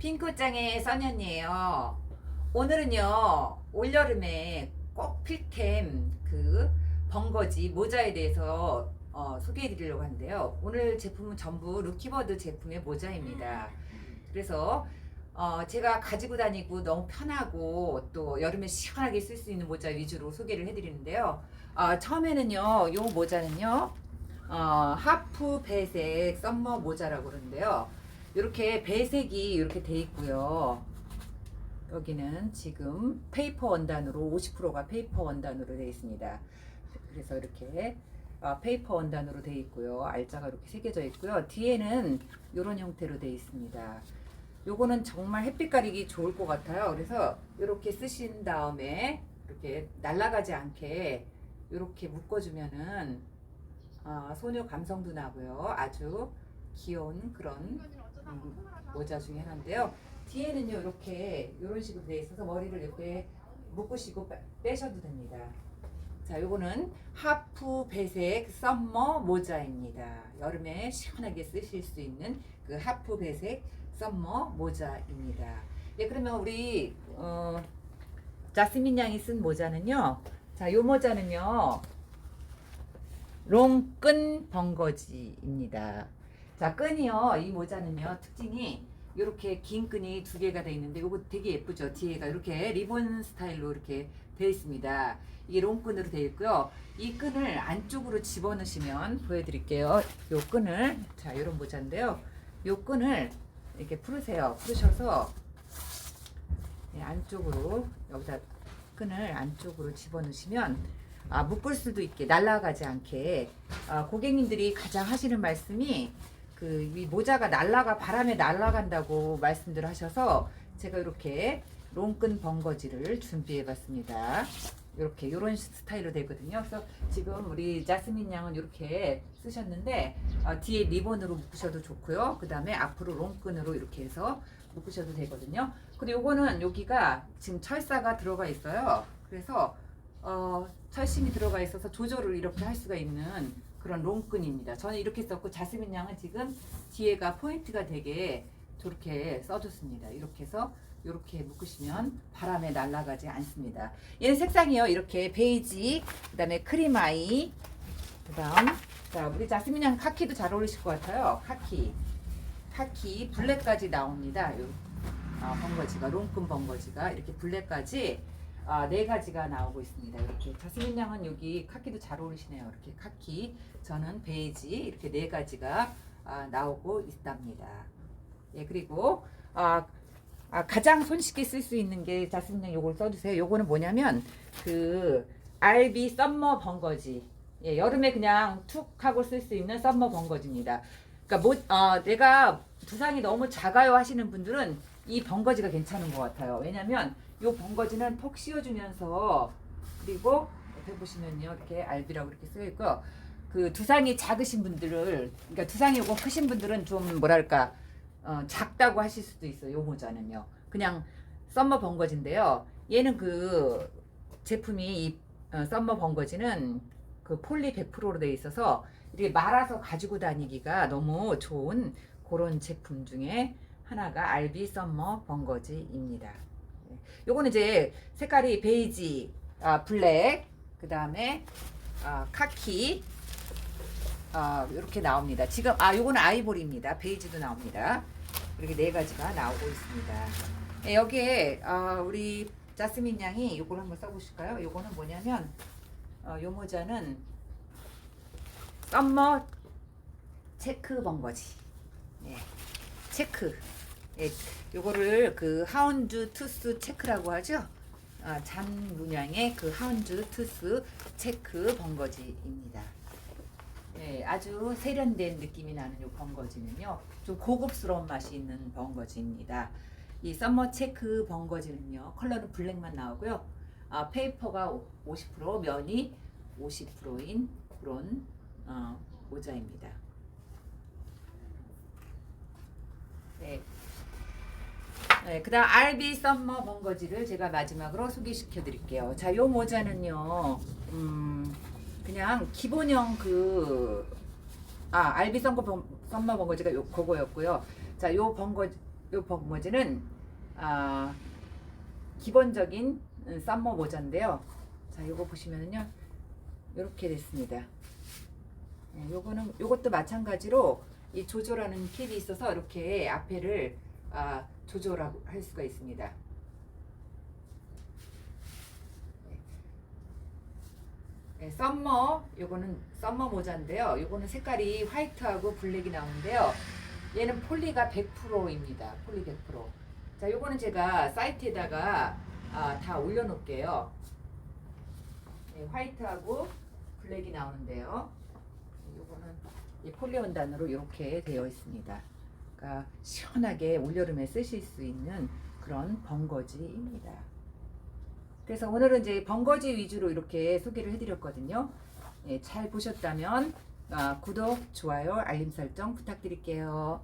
핑크장의 써년이에요. 오늘은요 올여름에 꼭 필템 그 번거지 모자에 대해서 어, 소개해 드리려고 하는데요. 오늘 제품은 전부 루키버드 제품의 모자입니다. 그래서 어, 제가 가지고 다니고 너무 편하고 또 여름에 시원하게 쓸 수 있는 모자 위주로 소개를 해드리는데요. 어, 처음에는요, 요 모자는요, 어, 하프 배색 썸머 모자라고 그러는데요. 이렇게 배색이 이렇게 돼 있고요. 여기는 지금 페이퍼 원단으로 50%가 페이퍼 원단으로 되어 있습니다. 그래서 이렇게 어, 페이퍼 원단으로 되어 있고요. 알짜가 이렇게 새겨져 있고요. 뒤에는 이런 형태로 되어 있습니다. 요거는 정말 햇빛 가리기 좋을 것 같아요. 그래서 이렇게 쓰신 다음에 이렇게 날아가지 않게 이렇게 묶어주면은 어, 소녀 감성도 나고요. 아주 귀여운 그런 음, 모자 중에 하나인데요. 뒤에는요 이렇게 이런 식으로 되어 있어서 머리를 이렇게 묶으시고 빼- 빼셔도 됩니다. 자, 요거는 하프 배색 썸머 모자입니다. 여름에 시원하게 쓰실 수 있는 그 하프 배색 썸머 모자입니다. 예, 그러면 우리 어, 자스민 양이 쓴 모자는요. 자, 요 모자는요. 롱끈 번거지입니다. 자, 끈이요. 이 모자는요. 특징이 이렇게 긴 끈이 두 개가 돼 있는데 이거 되게 예쁘죠. 뒤에가 이렇게 리본 스타일로 이렇게 돼 있습니다. 이게 롱끈으로 돼 있고요. 이 끈을 안쪽으로 집어넣으시면 보여드릴게요. 요 끈을 자 이런 모자인데요. 요 끈을 이렇게 풀으세요. 풀으셔서 네, 안쪽으로 여기다 끈을 안쪽으로 집어넣으시면 아, 묶을 수도 있게 날아가지 않게 아, 고객님들이 가장 하시는 말씀이 그 이 모자가 날아가 바람에 날아간다고 말씀들 하셔서 제가 이렇게 롱끈 번거지를 준비해 봤습니다. 이렇게 이런 스타일로 되거든요. 그래서 지금 우리 자스민 양은 이렇게 쓰셨는데 어, 뒤에 리본으로 묶으셔도 좋고요. 그 다음에 앞으로 롱끈으로 이렇게 해서 묶으셔도 되거든요. 근데 요거는 여기가 지금 철사가 들어가 있어요. 그래서 어, 철심이 들어가 있어서 조절을 이렇게 할 수가 있는 그런 롱끈입니다. 저는 이렇게 썼고 자스민 양은 지금 뒤에가 포인트가 되게 저렇게 써줬습니다. 이렇게 해서 이렇게 묶으시면 바람에 날아가지 않습니다. 얘는 색상이요. 이렇게 베이지, 그 다음에 크림 아이, 그 다음 자 우리 자스민 양 카키도 잘 어울리실 것 같아요. 카키, 카키 블랙까지 나옵니다. 요 아, 번거지가 롱끈 번거지가 이렇게 블랙까지 아, 네 가지가 나오고 있습니다. 이렇게 자스민 양은 여기 카키도 잘 어울리시네요. 이렇게 카키, 저는 베이지 이렇게 네 가지가 아, 나오고 있답니다. 예 그리고 아, 아, 가장 손쉽게 쓸 수 있는 게 자스민 양 요걸 써주세요. 요거는 뭐냐면 그 RB 썸머 번거지. 예, 여름에 그냥 툭 하고 쓸 수 있는 썸머 번거지입니다. 그러니까 뭐 어, 내가 두상이 너무 작아요 하시는 분들은 이 번거지가 괜찮은 것 같아요. 왜냐면 요 번거지는 톡 씌워주면서 그리고 옆에 보시면요 이렇게 RB라고 이렇게 쓰여 있고요. 그 두상이 작으신 분들을 그러니까 두상이 요거 크신 분들은 좀 뭐랄까 어, 작다고 하실 수도 있어요. 요 모자는요. 그냥 썸머 번거지인데요. 얘는 그 제품이 이 어, 썸머 번거지는 그 폴리 100%로 되어 있어서 이렇게 말아서 가지고 다니기가 너무 좋은 그런 제품 중에 하나가 알비 썸머 번거지입니다. 예. 요거는 이제 색깔이 베이지, 아, 블랙, 그 다음에 아, 카키, 아, 이렇게 나옵니다. 지금 아 요거는 아이보리입니다. 베이지도 나옵니다. 이렇게 네 가지가 나오고 있습니다. 예, 여기에 아, 우리 자스민 양이 요걸 한번 써보실까요? 요거는 뭐냐면 어, 요 모자는 썸머 체크 번거지. 예, 체크. 예, 요거를 그 하운드 투스 체크라고 하죠. 아, 잔 문양의 그 하운드 투스 체크 번거지입니다. 네, 아주 세련된 느낌이 나는 요 번거지는요. 좀 고급스러운 맛이 있는 번거지입니다. 이 썸머 체크 번거지는요. 컬러는 블랙만 나오고요. 아, 페이퍼가 50% 면이 50%인 그런 어, 모자입니다. 네. 네, 그다음 RB 썸머 번거지를 제가 마지막으로 소개시켜 드릴게요. 자, 요 모자는요. 음, 그냥 기본형 그 아, RB 썸머 번- 썸머 번거지가 요 그거였고요. 자, 요 번거 요 벙모지는 아, 기본적인 음, 썸머 모자인데요. 자, 요거 보시면은요. 이렇게 됐습니다. 네, 요거는 요것도 마찬가지로 이 조절하는 팁이 있어서 이렇게 앞에를 아, 조절할 수가 있습니다. 네, 썸머 요거는 썸머 모자인데요. 요거는 색깔이 화이트하고 블랙이 나오는데요. 얘는 폴리가 100%입니다. 폴리 100%. 자, 요거는 제가 사이트에다가 아, 다 올려놓을게요. 네, 화이트하고 블랙이 나오는데요. 요거는 이 폴리 원단으로 이렇게 되어 있습니다. 그러니까 시원하게 올여름에 쓰실 수 있는 그런 벙거지입니다. 그래서 오늘은 이제 벙거지 위주로 이렇게 소개를 해드렸거든요. 예, 잘 보셨다면 아, 구독, 좋아요, 알림 설정 부탁드릴게요.